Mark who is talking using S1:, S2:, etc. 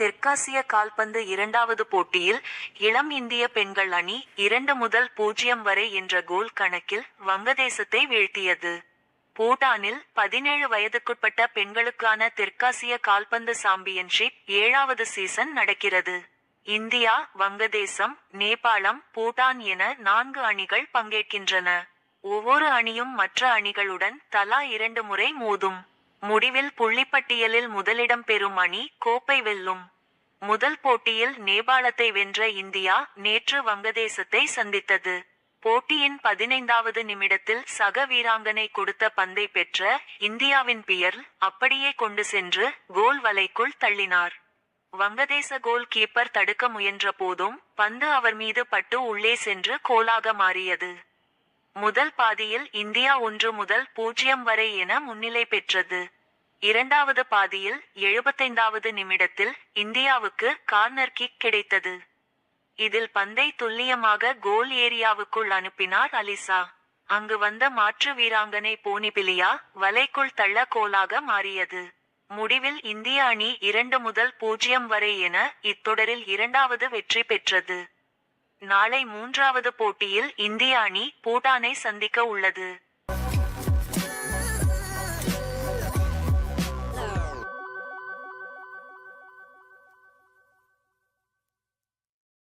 S1: தெற்காசிய கால்பந்து இரண்டாவது போட்டியில் இளம் இந்திய பெண்கள் அணி இரண்டு முதல் பூஜ்ஜியம் வரை என்ற கோல் கணக்கில் வங்கதேசத்தை வீழ்த்தியது. பூட்டானில் பதினேழு வயதுக்குட்பட்ட பெண்களுக்கான தெற்காசிய கால்பந்து சாம்பியன்ஷிப் ஏழாவது சீசன் நடக்கிறது. இந்தியா வங்கதேசம் நேபாளம் பூட்டான் என நான்கு அணிகள் பங்கேற்கின்றன. ஒவ்வொரு அணியும் மற்ற அணிகளுடன் தலா இரண்டு முறை மோதும். முடிவில் புள்ளிப்பட்டியலில் முதலிடம் பெறும் அணி கோப்பை வெல்லும். முதல் போட்டியில் நேபாளத்தை வென்ற இந்தியா நேற்று வங்கதேசத்தை சந்தித்தது. போட்டியின் பதினைந்தாவது நிமிடத்தில் சக வீராங்கனை கொடுத்த பந்தை பெற்ற இந்தியாவின் பியர் அப்படியே கொண்டு சென்று கோல் வலைக்குள் தள்ளினார். வங்கதேச கோல் கீப்பர் தடுக்க முயன்ற போதும் பந்து அவர் மீது பட்டு உள்ளே சென்று கோலாக மாறியது. முதல் பாதியில் இந்தியா ஒன்று முதல் பூஜ்ஜியம் வரை என முன்னிலை பெற்றது. இரண்டாவது பாதியில் எழுபத்தைந்தாவது நிமிடத்தில் இந்தியாவுக்கு கார்னர் கிக் கிடைத்தது. இதில் பந்தை துல்லியமாக கோல் ஏரியாவுக்குள் அனுப்பினார் அலிசா. அங்கு வந்த மாற்று வீராங்கனை போனிபிலியா வலைக்குள் தள்ள கோலாக மாறியது. முடிவில் இந்திய அணி இரண்டு முதல் பூஜ்ஜியம் வரை என இத்தொடரில் இரண்டாவது வெற்றி பெற்றது. நாளை மூன்றாவது போட்டியில் இந்திய அணி பூட்டானை சந்திக்க உள்ளது.